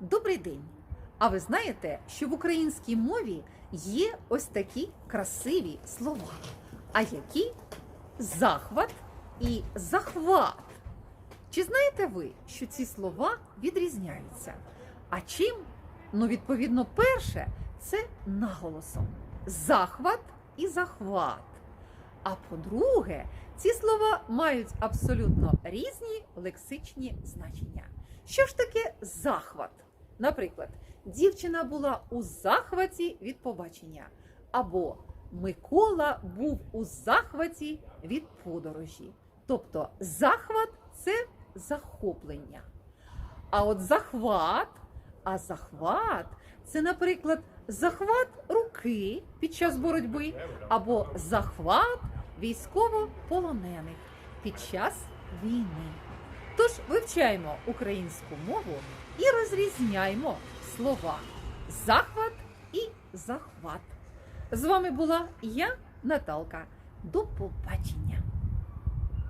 Добрий день! А ви знаєте, що в українській мові є ось такі красиві слова, а які захват і захват. Чи знаєте ви, що ці слова відрізняються? А чим? Ну, відповідно, перше це наголосом захват і захват. А по-друге, ці слова мають абсолютно різні лексичні значення. Що ж таке захват? Наприклад, дівчина була у захваті від побачення, або Микола був у захваті від подорожі. Тобто захват це захоплення. А от захват, а захват це, наприклад, захват руки під час боротьби, або захват військовополонених під час війни. Тож вивчаємо українську мову і розрізняємо слова захват і захват. З вами була я, Наталка. До побачення!